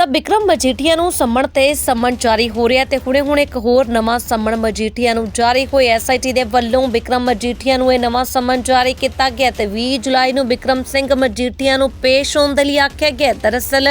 ਤਾਂ ਵਿਕਰਮ ਮਜੀਠੀਆ ਨੂੰ ਸੰਮਣ ਤੇ ਸੰਮਣ ਜਾਰੀ ਹੋ ਰਿਹਾ ਤੇ ਹੁਣੇ ਹੁਣੇ ਇੱਕ ਹੋਰ ਨਵਾਂ ਸੰਮਣ ਮਜੀਠੀਆ ਨੂੰ ਜਾਰੀ ਹੋਇਆ ਐਸਆਈਟੀ ਦੇ ਵੱਲੋਂ ਵਿਕਰਮ ਮਜੀਠੀਆ ਨੂੰ ਇਹ ਨਵਾਂ ਸੰਮਣ ਜਾਰੀ ਕੀਤਾ ਗਿਆ ਤੇ 20 ਜੁਲਾਈ ਨੂੰ ਵਿਕਰਮ ਸਿੰਘ ਮਜੀਠੀਆ ਨੂੰ ਪੇਸ਼ ਹੋਣ ਦੇ ਲਈ ਆਖਿਆ ਗਿਆ ਦਰਅਸਲ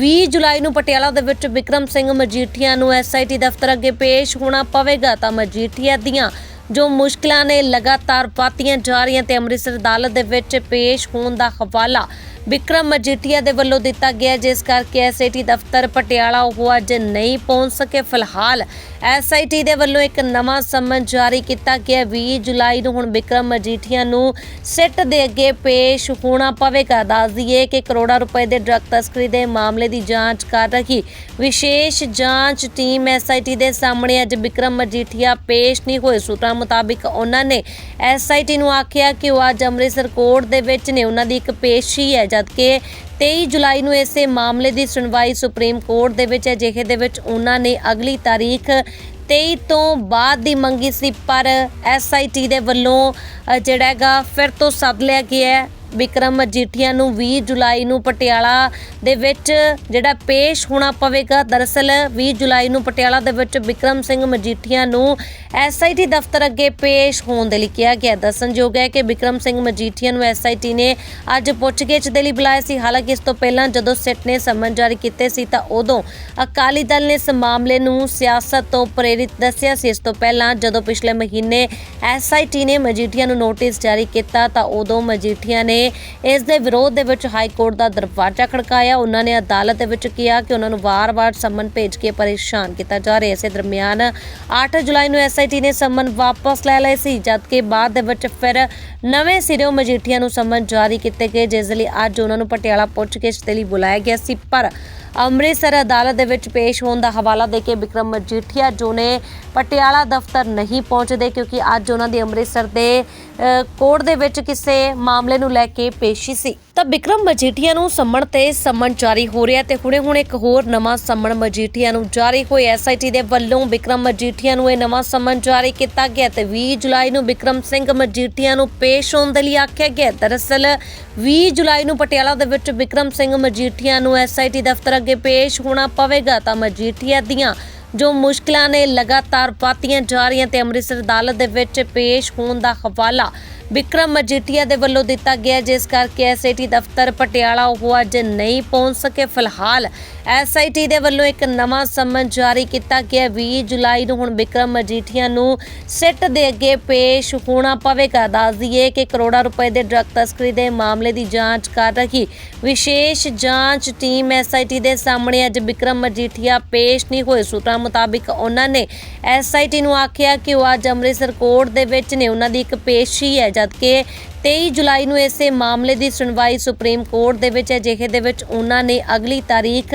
20 ਜੁਲਾਈ ਨੂੰ ਪਟਿਆਲਾ ਦੇ ਵਿੱਚ ਵਿਕਰਮ ਸਿੰਘ ਮਜੀਠੀਆ ਨੂੰ ਐਸਆਈਟੀ ਦਫ਼ਤਰ ਅੱਗੇ ਪੇਸ਼ ਹੋਣਾ ਪਵੇਗਾ ਤਾਂ ਮਜੀਠੀਆ ਦੀਆਂ ਜੋ ਮੁਸ਼ਕਲਾਂ ਨੇ ਲਗਾਤਾਰ ਪਾਤੀਆਂ ਜਾ ਰਹੀਆਂ ਤੇ ਅੰਮ੍ਰਿਤਸਰ ਅਦਾਲਤ ਦੇ ਵਿੱਚ ਪੇਸ਼ ਹੋਣ ਦਾ ਹਵਾਲਾ ਵਿਕਰਮ ਮਜੀਠੀਆ ਦੇ ਵੱਲੋਂ ਦਿੱਤਾ ਗਿਆ ਜਿਸ ਕਰਕੇ ਐਸਆਈਟੀ ਦਫ਼ਤਰ ਪਟਿਆਲਾ ਉਹ ਅੱਜ ਨਹੀਂ ਪਹੁੰਚ ਸਕੇ। ਫਿਲਹਾਲ ਐਸਆਈਟੀ ਦੇ ਵੱਲੋਂ ਇੱਕ ਨਵਾਂ ਸਮਨ ਜਾਰੀ ਕੀਤਾ ਗਿਆ 20 ਜੁਲਾਈ ਨੂੰ ਹੁਣ ਵਿਕਰਮ ਮਜੀਠੀਆ ਨੂੰ ਸਿੱਟ ਦੇ ਅੱਗੇ ਪੇਸ਼ ਹੋਣਾ ਪਵੇਗਾ। ਦੱਸ ਦਈਏ ਕਿ ਕਰੋੜਾਂ ਰੁਪਏ ਦੇ ਡਰੱਗ ਤਸਕਰੀ ਦੇ ਮਾਮਲੇ ਦੀ ਜਾਂਚ ਕਰ ਰਹੀ ਵਿਸ਼ੇਸ਼ ਜਾਂਚ ਟੀਮ ਐਸਆਈਟੀ ਦੇ ਸਾਹਮਣੇ ਅੱਜ ਵਿਕਰਮ ਮਜੀਠੀਆ ਪੇਸ਼ ਨਹੀਂ ਹੋਏ। ਸੂਤਰਾਂ ਮੁਤਾਬਿਕ ਉਹਨਾਂ ਨੇ ਐਸਆਈਟੀ ਨੂੰ ਆਖਿਆ ਕਿ ਉਹ ਅੱਜ ਅੰਮ੍ਰਿਤਸਰ ਕੋਰਟ ਦੇ ਵਿੱਚ ਨੇ। ਉਹਨਾਂ ਦੀ ਇੱਕ ਪੇਸ਼ੀ ਹੈ ਜਦਕਿ 23 ਜੁਲਾਈ ਨੂੰ ਇਸੇ ਮਾਮਲੇ ਦੀ ਸੁਣਵਾਈ ਸੁਪਰੀਮ ਕੋਰਟ ਦੇ ਵਿੱਚ ਹੈ ਜਿਹੇ ਦੇ ਵਿੱਚ ਉਹਨਾਂ ਨੇ ਅਗਲੀ ਤਾਰੀਖ 23 ਤੋਂ ਬਾਅਦ ਦੀ ਮੰਗੀ ਸੀ, ਪਰ ਐਸਆਈਟੀ ਦੇ ਵੱਲੋਂ ਜਿਹੜਾ ਹੈਗਾ, ਫਿਰ ਤੋਂ ਸੱਦ ਲਿਆ ਗਿਆ ਵਿਕਰਮ ਮਜੀਠੀਆ ਨੂੰ 20 ਜੁਲਾਈ ਨੂੰ ਪਟਿਆਲਾ ਦੇ ਵਿੱਚ ਜਿਹੜਾ ਪੇਸ਼ ਹੋਣਾ ਪਵੇਗਾ। ਦਰਅਸਲ 20 ਜੁਲਾਈ ਨੂੰ ਪਟਿਆਲਾ ਦੇ ਵਿੱਚ ਵਿਕਰਮ ਸਿੰਘ ਮਜੀਠੀਆ ਨੂੰ ਐਸਆਈਟੀ ਦਫ਼ਤਰ ਅੱਗੇ ਪੇਸ਼ ਹੋਣ ਦੇ ਲਈ ਕਿਹਾ ਗਿਆ। ਦੱਸਣਯੋਗ ਹੈ ਕਿ ਵਿਕਰਮ ਸਿੰਘ ਮਜੀਠੀਆ ਨੂੰ ਐਸਆਈਟੀ ਨੇ ਅੱਜ ਪੁੱਛਗਿੱਛ ਦੇ ਲਈ ਬੁਲਾਇਆ ਸੀ। ਹਾਲਾਂਕਿ ਇਸ ਤੋਂ ਪਹਿਲਾਂ ਜਦੋਂ ਸਿੱਟ ਨੇ ਸਮਨ ਜਾਰੀ ਕੀਤੇ ਸੀ ਤਾਂ ਉਦੋਂ ਅਕਾਲੀ ਦਲ ਨੇ ਇਸ ਮਾਮਲੇ ਨੂੰ ਸਿਆਸਤ ਤੋਂ ਪ੍ਰੇਰਿਤ ਦੱਸਿਆ ਸੀ। ਇਸ ਤੋਂ ਪਹਿਲਾਂ ਜਦੋਂ ਪਿਛਲੇ ਮਹੀਨੇ ਐਸਆਈਟੀ ਨੇ ਮਜੀਠੀਆ ਨੂੰ ਨੋਟਿਸ ਜਾਰੀ ਕੀਤਾ ਤਾਂ ਉਦੋਂ ਮਜੀਠੀਆ ਨੇ ਇਸ ਦੇ ਵਿਰੋਧ ਦੇ ਵਿੱਚ ਹਾਈ ਕੋਰਟ ਦਾ ਦਰਵਾਜ਼ਾ ਖੜਕਾਇਆ। ਉਹਨਾਂ ਨੇ ਅਦਾਲਤ ਦੇ ਵਿੱਚ ਕਿਹਾ ਕਿ ਉਹਨਾਂ ਨੂੰ ਵਾਰ-ਵਾਰ ਸੰਮਨ ਭੇਜ ਕੇ ਪਰੇਸ਼ਾਨ ਕੀਤਾ ਜਾ ਰਿਹਾ। ਇਸੇ ਦਰਮਿਆਨ 8 ਜੁਲਾਈ ਨੂੰ ਐਸਆਈਟੀ ਨੇ ਸੰਮਨ ਵਾਪਸ ਲੈ ਲਏ ਸੀ, ਜਦਕਿ ਬਾਅਦ ਦੇ ਵਿੱਚ ਫਿਰ ਨਵੇਂ ਸਿਰੋਂ ਮਜੀਠੀਆ ਨੂੰ ਸੰਮਨ ਜਾਰੀ ਕੀਤੇ ਗਏ, ਜਿਸ ਲਈ ਅੱਜ ਉਹਨਾਂ ਨੂੰ ਪਟਿਆਲਾ ਪੁੱਛ ਕੇ ਲਈ ਬੁਲਾਇਆ ਗਿਆ ਸੀ। ਪਰ ਅੰਮ੍ਰਿਤਸਰ ਅਦਾਲਤ ਦੇ ਵਿੱਚ ਪੇਸ਼ ਹੋਣ ਦਾ ਹਵਾਲਾ ਦੇ ਕੇ ਵਿਕਰਮ ਮਜੀਠੀਆ, ਜੋ ਨੇ ਪਟਿਆਲਾ ਦਫ਼ਤਰ ਨਹੀਂ ਪਹੁੰਚਦੇ, ਕਿਉਂਕਿ ਅੱਜ ਉਹਨਾਂ ਦੀ ਅੰਮ੍ਰਿਤਸਰ ਦੇ ਕੋਰਟ ਦੇ ਵਿੱਚ ਕਿਸੇ ਮਾਮਲੇ ਨੂੰ ਲੈ ਕੇ ਪੇਸ਼ੀ ਸੀ। ਤਾਂ ਵਿਕਰਮ ਮਜੀਠੀਆ ਨੂੰ ਸੰਮਣ ਤੇ ਸੰਮਣ ਜਾਰੀ ਹੋ ਰਿਹਾ ਤੇ ਹੁਣੇ ਹੁਣ ਇੱਕ ਹੋਰ ਨਵਾਂ ਸੰਮਣ ਮਜੀਠੀਆ ਨੂੰ ਜਾਰੀ ਹੋਇਆ। ਐਸਆਈਟੀ ਦੇ ਵੱਲੋਂ ਵਿਕਰਮ ਮਜੀਠੀਆ ਨੂੰ ਇਹ ਨਵਾਂ ਸੰਮਣ ਜਾਰੀ ਕੀਤਾ ਗਿਆ ਤੇ 20 ਜੁਲਾਈ ਨੂੰ ਵਿਕਰਮ ਸਿੰਘ ਮਜੀਠੀਆ ਨੂੰ ਪੇਸ਼ ਹੋਣ ਦੇ ਲਈ ਆਖਿਆ ਗਿਆ। ਦਰਅਸਲ 20 ਜੁਲਾਈ ਨੂੰ ਪਟਿਆਲਾ ਦੇ ਵਿੱਚ ਵਿਕਰਮ ਸਿੰਘ ਮਜੀਠੀਆ ਨੂੰ ਐਸਆਈਟੀ ਦਫ਼ਤਰ ਅੱਗੇ ਪੇਸ਼ ਹੋਣਾ ਪਵੇਗਾ ਤਾਂ ਮਜੀਠੀਆ ਦੀਆਂ ਜੋ ਮੁਸ਼ਕਲਾਂ ਨੇ ਲਗਾਤਾਰ ਪਾਤੀਆਂ ਜਾ ਰਹੀਆਂ ਤੇ ਅੰਮ੍ਰਿਤਸਰ ਅਦਾਲਤ ਦੇ ਵਿੱਚ ਪੇਸ਼ ਹੋਣ ਦਾ ਹਵਾਲਾ ਵਿਕਰਮ ਮਜੀਠੀਆ ਦੇ ਵੱਲੋਂ ਦਿੱਤਾ ਗਿਆ, ਜਿਸ ਕਰਕੇ ਐਸਆਈਟੀ ਦਫ਼ਤਰ ਪਟਿਆਲਾ ਉਹ ਅੱਜ ਨਹੀਂ ਪਹੁੰਚ ਸਕੇ। ਫਿਲਹਾਲ ਐਸਆਈਟੀ ਦੇ ਵੱਲੋਂ ਇੱਕ ਨਵਾਂ ਸਮਨ ਜਾਰੀ ਕੀਤਾ ਗਿਆ। 20 ਜੁਲਾਈ ਨੂੰ ਹੁਣ ਵਿਕਰਮ ਮਜੀਠੀਆ ਨੂੰ ਸਿੱਟ ਦੇ ਅੱਗੇ ਪੇਸ਼ ਹੋਣਾ ਪਵੇਗਾ। ਦੱਸ ਦਈਏ ਕਿ ਕਰੋੜਾਂ ਰੁਪਏ ਦੇ ਡਰੱਗ ਤਸਕਰੀ ਦੇ ਮਾਮਲੇ ਦੀ ਜਾਂਚ ਕਰ ਰਹੀ ਵਿਸ਼ੇਸ਼ ਜਾਂਚ ਟੀਮ ਐਸਆਈਟੀ ਦੇ ਸਾਹਮਣੇ ਅੱਜ ਵਿਕਰਮ ਮਜੀਠੀਆ ਪੇਸ਼ ਨਹੀਂ ਹੋਏ। ਸੂਤਰਾਂ ਮੁਤਾਬਿਕ ਉਹਨਾਂ ਨੇ ਐਸਆਈਟੀ ਨੂੰ ਆਖਿਆ ਕਿ ਉਹ ਅੱਜ ਅੰਮ੍ਰਿਤਸਰ ਕੋਰਟ ਦੇ ਵਿੱਚ ਨੇ। ਉਹਨਾਂ ਦੀ ਇੱਕ ਪੇਸ਼ੀ ਹੈ ਜਦਕਿ 23 ਜੁਲਾਈ ਨੂੰ ਇਸੇ ਮਾਮਲੇ ਦੀ ਸੁਣਵਾਈ ਸੁਪਰੀਮ ਕੋਰਟ ਦੇ ਵਿੱਚ ਹੈ ਜਿਹੇ ਦੇ ਵਿੱਚ ਉਹਨਾਂ ਨੇ ਅਗਲੀ ਤਾਰੀਖ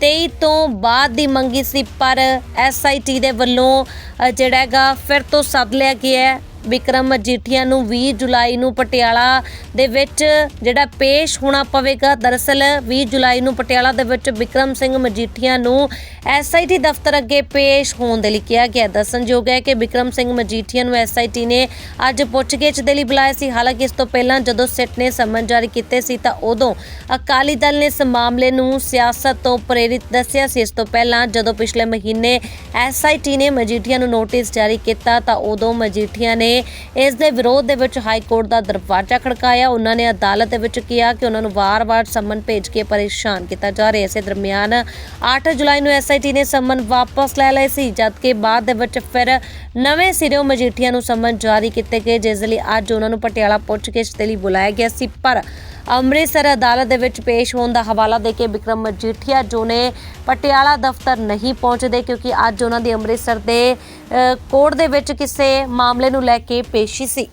23 ਤੋਂ ਬਾਅਦ ਦੀ ਮੰਗੀ ਸੀ। ਪਰ ਐਸਆਈਟੀ ਦੇ ਵੱਲੋਂ ਅ, ਜਿਹੜਾ ਹੈਗਾ ਫਿਰ ਤੋਂ ਸੱਦ ਲਿਆ ਗਿਆ ਵਿਕਰਮ ਮਜੀਠੀਆ ਨੂੰ 20 ਜੁਲਾਈ ਨੂੰ ਪਟਿਆਲਾ ਦੇ ਵਿੱਚ ਜਿਹੜਾ ਪੇਸ਼ ਹੋਣਾ ਪਵੇਗਾ। ਦਰਅਸਲ 20 ਜੁਲਾਈ ਨੂੰ ਪਟਿਆਲਾ ਦੇ ਵਿੱਚ ਵਿਕਰਮ ਸਿੰਘ ਮਜੀਠੀਆ ਨੂੰ ਐਸਆਈਟੀ ਦਫ਼ਤਰ ਅੱਗੇ ਪੇਸ਼ ਹੋਣ ਦੇ ਲਈ ਕਿਹਾ ਗਿਆ। ਦੱਸਣਯੋਗ ਹੈ ਕਿ ਵਿਕਰਮ ਸਿੰਘ ਮਜੀਠੀਆ ਨੂੰ ਐਸਆਈਟੀ ਨੇ ਅੱਜ ਪੁੱਛਗਿੱਛ ਦੇ ਲਈ ਬੁਲਾਇਆ ਸੀ। ਹਾਲਾਂਕਿ ਇਸ ਤੋਂ ਪਹਿਲਾਂ ਜਦੋਂ ਸਿੱਟ ਨੇ ਸਮਨ ਜਾਰੀ ਕੀਤੇ ਸੀ ਤਾਂ ਉਦੋਂ ਅਕਾਲੀ ਦਲ ਨੇ ਇਸ ਮਾਮਲੇ ਨੂੰ ਸਿਆਸਤ ਤੋਂ ਪ੍ਰੇਰਿਤ ਦੱਸਿਆ ਸੀ। ਇਸ ਤੋਂ ਪਹਿਲਾਂ ਜਦੋਂ ਪਿਛਲੇ ਮਹੀਨੇ ਐਸਆਈਟੀ ਨੇ ਮਜੀਠੀਆ ਨੂੰ ਨੋਟਿਸ ਜਾਰੀ ਕੀਤਾ ਤਾਂ ਉਦੋਂ ਮਜੀਠੀਆ ਨੇ ਇਸ ਦੇ ਵਿਰੋਧ ਦੇ ਵਿੱਚ ਹਾਈ ਕੋਰਟ ਦਾ ਦਰਵਾਜ਼ਾ ਖੜਕਾਇਆ। ਉਹਨਾਂ ਨੇ ਅਦਾਲਤ ਦੇ ਵਿੱਚ ਕਿਹਾ ਕਿ ਉਹਨਾਂ ਨੂੰ ਵਾਰ-ਵਾਰ ਸੰਮਨ ਭੇਜ ਕੇ ਪਰੇਸ਼ਾਨ ਕੀਤਾ ਜਾ ਰਿਹਾ ਇਸੇ ਦਰਮਿਆਨ 8 ਜੁਲਾਈ ਨੂੰ ਐਸਆਈਟੀ ਨੇ ਸੰਮਨ ਵਾਪਸ ਲੈ ਲਏ ਸੀ, ਜਦਕਿ ਬਾਅਦ ਦੇ ਵਿੱਚ ਫਿਰ ਨਵੇਂ ਸਿਰੋਂ ਮਜੀਠੀਆ ਨੂੰ ਸੰਮਨ ਜਾਰੀ ਕੀਤੇ ਗਏ, ਜਿਸ ਲਈ ਅੱਜ ਉਹਨਾਂ ਨੂੰ ਪਟਿਆਲਾ ਪੁੱਛ ਕੇ ਲਈ ਬੁਲਾਇਆ ਗਿਆ ਸੀ। ਪਰ ਅੰਮ੍ਰਿਤਸਰ ਅਦਾਲਤ ਦੇ ਵਿੱਚ ਪੇਸ਼ ਹੋਣ ਦਾ ਹਵਾਲਾ ਦੇ ਕੇ ਵਿਕਰਮ ਮਜੀਠੀਆ, ਜੋ ਨੇ ਪਟਿਆਲਾ ਦਫ਼ਤਰ ਨਹੀਂ ਪਹੁੰਚਦੇ ਕਿਉਂਕਿ ਅੱਜ ਉਹਨਾਂ ਦੀ ਅੰਮ੍ਰਿਤਸਰ ਦੇ ਕੋਰਟ ਦੇ ਵਿੱਚ ਕਿਸੇ ਮਾਮਲੇ ਨੂੰ ਲੈ ਕੇ ਪੇਸ਼ੀ ਸੀ।